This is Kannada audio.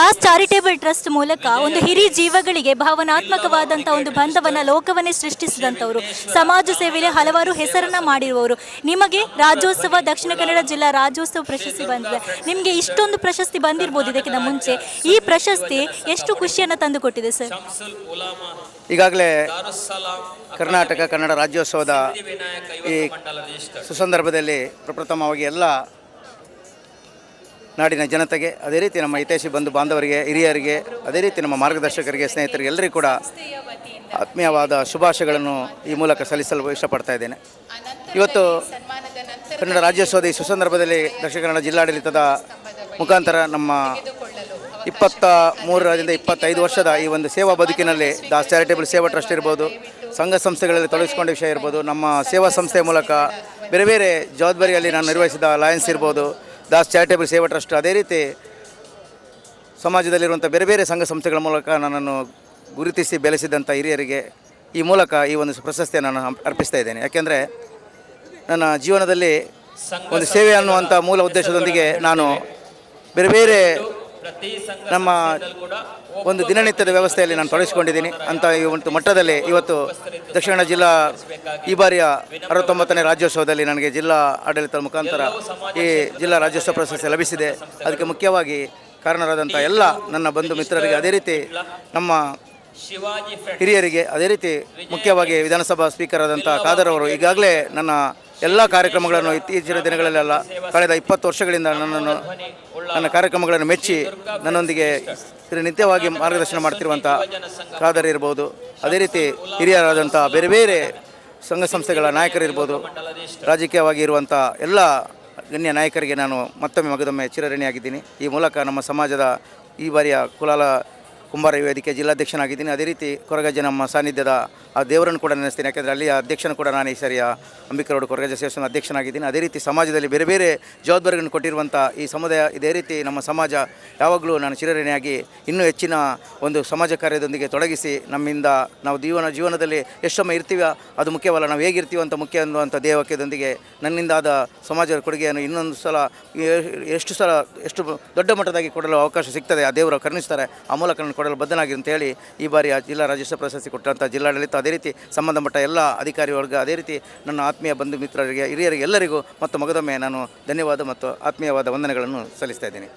ದಾಸ್ ಚಾರಿಟೇಬಲ್ ಟ್ರಸ್ಟ್ ಮೂಲಕ ಒಂದು ಹಿರಿಯ ಜೀವಗಳಿಗೆ ಭಾವನಾತ್ಮಕವಾದಂತಹ ಒಂದು ಬಂಧವನ್ನ ಲೋಕವನ್ನೇ ಸೃಷ್ಟಿಸಿದಂಥವರು. ಸಮಾಜ ಸೇವೆಯಲ್ಲಿ ಹಲವಾರು ಹೆಸರನ್ನ ಮಾಡಿರುವವರು. ನಿಮಗೆ ರಾಜ್ಯೋತ್ಸವ, ದಕ್ಷಿಣ ಕನ್ನಡ ಜಿಲ್ಲಾ ರಾಜ್ಯೋತ್ಸವ ಪ್ರಶಸ್ತಿ ಬಂದಿದೆ. ನಿಮಗೆ ಇಷ್ಟೊಂದು ಪ್ರಶಸ್ತಿ ಬಂದಿರ್ಬೋದು ಇದಕ್ಕಿಂತ ಮುಂಚೆ. ಈ ಪ್ರಶಸ್ತಿ ಎಷ್ಟು ಖುಷಿಯನ್ನು ತಂದು ಕೊಟ್ಟಿದೆ ಸರ್? ಈಗಾಗಲೇ ಕರ್ನಾಟಕ ಕನ್ನಡ ರಾಜ್ಯೋತ್ಸವದ ಈ ಸುಸಂದರ್ಭದಲ್ಲಿ ಪ್ರಪ್ರಥಮವಾಗಿ ಎಲ್ಲ ನಾಡಿನ ಜನತೆಗೆ, ಅದೇ ರೀತಿ ನಮ್ಮ ಹಿತೈಷಿ ಬಂಧು ಬಾಂಧವರಿಗೆ, ಹಿರಿಯರಿಗೆ, ಅದೇ ರೀತಿ ನಮ್ಮ ಮಾರ್ಗದರ್ಶಕರಿಗೆ, ಸ್ನೇಹಿತರಿಗೆ ಎಲ್ಲರಿಗೂ ಕೂಡ ಆತ್ಮೀಯವಾದ ಶುಭಾಶಯಗಳನ್ನು ಈ ಮೂಲಕ ಸಲ್ಲಿಸಲು ಇಷ್ಟಪಡ್ತಾ ಇದ್ದೇನೆ. ಇವತ್ತು ಕನ್ನಡ ರಾಜ್ಯೋತ್ಸವದ ಈ ಸುಸಂದರ್ಭದಲ್ಲಿ ದಕ್ಷಿಣ ಕನ್ನಡ ಜಿಲ್ಲಾಡಳಿತದ ಮುಖಾಂತರ ನಮ್ಮ ಇಪ್ಪತ್ತ ಮೂರರಿಂದ ಇಪ್ಪತ್ತೈದು ವರ್ಷದ ಈ ಒಂದು ಸೇವಾ ಬದುಕಿನಲ್ಲಿ ದಾಸ್ ಚಾರಿಟೇಬಲ್ ಸೇವಾ ಟ್ರಸ್ಟ್ ಇರ್ಬೋದು, ಸಂಘ ಸಂಸ್ಥೆಗಳಲ್ಲಿ ತೊಡಗಿಸಿಕೊಂಡ ವಿಷಯ ಇರ್ಬೋದು, ನಮ್ಮ ಸೇವಾ ಸಂಸ್ಥೆಯ ಮೂಲಕ ಬೇರೆ ಬೇರೆ ಜವಾಬ್ದಾರಿಯಲ್ಲಿ ನಾನು ನಿರ್ವಹಿಸಿದ ಲಯನ್ಸ್ ಇರ್ಬೋದು ದಾಸ್ ಚಾರಿಟೇಬಲ್ ಸೇವಾ ಟ್ರಸ್ಟ್ ಅದೇ ರೀತಿ ಸಮಾಜದಲ್ಲಿರುವಂಥ ಬೇರೆ ಬೇರೆ ಸಂಘ ಸಂಸ್ಥೆಗಳ ಮೂಲಕ ನನ್ನನ್ನು ಗುರುತಿಸಿ ಬೆಳೆಸಿದಂಥ ಹಿರಿಯರಿಗೆ ಈ ಮೂಲಕ ಈ ಒಂದು ಪ್ರಶಸ್ತಿಯನ್ನು ನಾನು ಅರ್ಪಿಸ್ತಾ ಇದ್ದೇನೆ. ಯಾಕೆಂದರೆ ನನ್ನ ಜೀವನದಲ್ಲಿ ಒಂದು ಸೇವೆ ಅನ್ನುವಂಥ ಮೂಲ ಉದ್ದೇಶದೊಂದಿಗೆ ನಾನು ಬೇರೆ ಬೇರೆ ನಮ್ಮ ಒಂದು ದಿನನಿತ್ಯದ ವ್ಯವಸ್ಥೆಯಲ್ಲಿ ನಾನು ತೊಡಗಿಸಿಕೊಂಡಿದ್ದೀನಿ. ಅಂತ ಈ ಒಂದು ಮಟ್ಟದಲ್ಲಿ ಇವತ್ತು ದಕ್ಷಿಣ ಕನ್ನಡ ಜಿಲ್ಲಾ ಈ ಬಾರಿಯ ಅರವತ್ತೊಂಬತ್ತನೇ ರಾಜ್ಯೋತ್ಸವದಲ್ಲಿ ನನಗೆ ಜಿಲ್ಲಾ ಆಡಳಿತದ ಮುಖಾಂತರ ಈ ಜಿಲ್ಲಾ ರಾಜ್ಯೋತ್ಸವ ಪ್ರಶಸ್ತಿ ಲಭಿಸಿದೆ. ಅದಕ್ಕೆ ಮುಖ್ಯವಾಗಿ ಕಾರಣರಾದಂಥ ಎಲ್ಲ ನನ್ನ ಬಂಧು ಮಿತ್ರರಿಗೆ ಅದೇ ರೀತಿ ನಮ್ಮ ಹಿರಿಯರಿಗೆ ಅದೇ ರೀತಿ ಮುಖ್ಯವಾಗಿ ವಿಧಾನಸಭಾ ಸ್ಪೀಕರ್ ಆದಂಥ ಖಾದರ್ ಅವರು ಈಗಾಗಲೇ ನನ್ನ ಎಲ್ಲ ಕಾರ್ಯಕ್ರಮಗಳನ್ನು ಇತ್ತೀಚಿನ ದಿನಗಳಲ್ಲೆಲ್ಲ ಕಳೆದ ಇಪ್ಪತ್ತು ವರ್ಷಗಳಿಂದ ನನ್ನನ್ನು ನನ್ನ ಕಾರ್ಯಕ್ರಮಗಳನ್ನು ಮೆಚ್ಚಿ ನನ್ನೊಂದಿಗೆ ನಿತ್ಯವಾಗಿ ಮಾರ್ಗದರ್ಶನ ಮಾಡ್ತಿರುವಂಥ ಖಾದರ್ ಇರ್ಬೋದು. ಅದೇ ರೀತಿ ಹಿರಿಯರಾದಂಥ ಬೇರೆ ಬೇರೆ ಸಂಘ ಸಂಸ್ಥೆಗಳ ನಾಯಕರಿರ್ಬೋದು ರಾಜಕೀಯವಾಗಿ ಇರುವಂಥ ಎಲ್ಲ ಗಣ್ಯ ನಾಯಕರಿಗೆ ನಾನು ಮತ್ತೊಮ್ಮೆ ಮಗದೊಮ್ಮೆ ಚಿರಋಣಿಯಾಗಿದ್ದೀನಿ. ಈ ಮೂಲಕ ನಮ್ಮ ಸಮಾಜದ ಈ ಬಾರಿಯ ಕುಲಾಲ ಕುಂಬಾರ ವೇದಿಕೆ ಜಿಲ್ಲಾಧ್ಯಕ್ಷನಾಗಿದ್ದೀನಿ. ಅದೇ ರೀತಿ ಕೊರಗಜ್ಜೆ ನಮ್ಮ ಸಾನ್ನಿಧ್ಯದ ಆ ದೇವರನ್ನು ಕೂಡ ನೆನೆಸ್ತೀನಿ. ಯಾಕೆಂದರೆ ಅಲ್ಲಿ ಅಧ್ಯಕ್ಷನ ಕೂಡ ನಾನು ಈ ಸರಿಯ ಅಂಬಿಕರೋಡು ಕೊರಗಜ ಸೇವಸನ ಅಧ್ಯಕ್ಷನಾಗಿದ್ದೀನಿ. ಅದೇ ರೀತಿ ಸಮಾಜದಲ್ಲಿ ಬೇರೆ ಬೇರೆ ಜವಾಬ್ದಾರಿಗಳನ್ನು ಕೊಟ್ಟಿರುವಂಥ ಈ ಸಮುದಾಯ ಇದೇ ರೀತಿ ನಮ್ಮ ಸಮಾಜ ಯಾವಾಗಲೂ ನಾನು ಚಿರಋಣಿಯಾಗಿ ಇನ್ನೂ ಹೆಚ್ಚಿನ ಒಂದು ಸಮಾಜ ಕಾರ್ಯದೊಂದಿಗೆ ತೊಡಗಿಸಿ ನಮ್ಮಿಂದ ನಾವು ಜೀವನ ಜೀವನದಲ್ಲಿ ಎಷ್ಟೊಮ್ಮೆ ಇರ್ತೀವ, ಅದು ಮುಖ್ಯವಲ್ಲ. ನಾವು ಹೇಗಿರ್ತೀವಿ ಅಂತ ಮುಖ್ಯ ಅನ್ನುವಂಥ ದೇವಕ್ಯದೊಂದಿಗೆ ನನ್ನಿಂದಾದ ಸಮಾಜದ ಕೊಡುಗೆಯನ್ನು ಇನ್ನೊಂದು ಸಲ ಎಷ್ಟು ಸಲ, ಎಷ್ಟು ದೊಡ್ಡ ಮಟ್ಟದಾಗಿ ಕೊಡಲು ಅವಕಾಶ ಸಿಗ್ತದೆ, ಆ ದೇವರು ಕರುಣಿಸ್ತಾರೆ, ಆ ಮೂಲಕ ಕೊಡಲು ಬದ್ಧನಾಗಿ ಅಂತ ಹೇಳಿ ಈ ಬಾರಿ ಆ ಜಿಲ್ಲಾ ರಾಜ್ಯೋತ್ಸವ ಪ್ರಶಸ್ತಿ ಕೊಟ್ಟಂಥ ಜಿಲ್ಲಾಡಳಿತ ಅದೇ ರೀತಿ ಸಂಬಂಧಪಟ್ಟ ಎಲ್ಲ ಅಧಿಕಾರಿ ವರ್ಗ ಅದೇ ರೀತಿ ನನ್ನ ಆತ್ಮೀಯ ಬಂಧು ಮಿತ್ರರಿಗೆ, ಹಿರಿಯರಿಗೆ ಎಲ್ಲರಿಗೂ ಮತ್ತು ಮಗದೊಮ್ಮೆ ನಾನು ಧನ್ಯವಾದ ಮತ್ತು ಆತ್ಮೀಯವಾದ ವಂದನೆಗಳನ್ನು ಸಲ್ಲಿಸ್ತಾ ಇದ್ದೀನಿ.